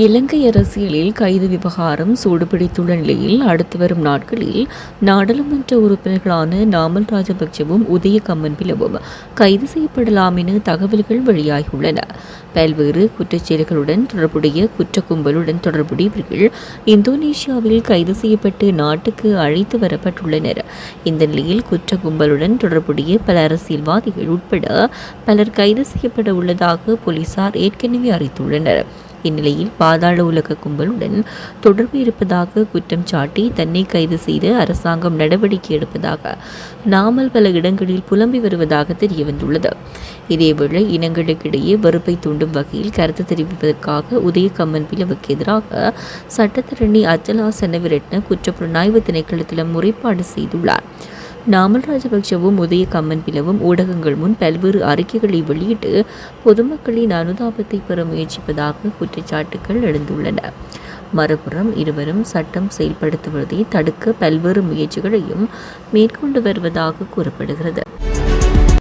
இலங்கை அரசியலில் கைது விவகாரம் சூடுபிடித்துள்ள நிலையில் அடுத்து வரும் நாட்களில் நாடாளுமன்ற உறுப்பினர்களான நாமல் ராஜபக்சவும் உதய கம்மன்பிலவும் கைது செய்யப்படலாம் என தகவல்கள் வெளியாகியுள்ளன. பல்வேறு குற்றச்செயல்களுடன் தொடர்புடைய குற்ற கும்பலுடன் தொடர்புடையவர்கள் இந்தோனேஷியாவில் கைது செய்யப்பட்டு நாட்டுக்கு அழைத்து வரப்பட்டுள்ளனர். இந்த நிலையில் குற்ற கும்பலுடன் தொடர்புடைய பல அரசியல்வாதிகள் உட்பட பலர் கைது செய்யப்பட உள்ளதாக போலீசார் ஏற்கனவே அறிவித்துள்ளனர். இந்நிலையில் பாதாள உலக கும்பலுடன் தொடர்பு இருப்பதாக குற்றம் சாட்டி தன்னை கைது செய்து அரசாங்கம் நடவடிக்கை எடுப்பதாக நாமல் பல இடங்களில் புலம்பி வருவதாக தெரியவந்துள்ளது. இதேவேளை இனங்களுக்கிடையே வெறுப்பை தூண்டும் வகையில் கருத்து தெரிவிப்பதற்காக உதயகம்மன் பிளவுக்கு எதிராக சட்டத்தரணி அச்சலா செனவிரட்ன குற்றப்புலனாய்வு திணைக்களத்திலும் முறைப்பாடு செய்துள்ளார். நாமல் ராஜபக்சவும் உதய கம்மன் பிளவும் ஊடகங்கள் முன் பல்வேறு அறிக்கைகளை வெளியிட்டு பொதுமக்களின் அனுதாபத்தை பெற முயற்சிப்பதாக குற்றச்சாட்டுகள் எழுந்துள்ளன. மறுபுறம் இருவரும் சட்டம் செயல்படுத்துவதை தடுக்க பல்வேறு முயற்சிகளையும் மேற்கொண்டு வருவதாக கூறப்படுகிறது.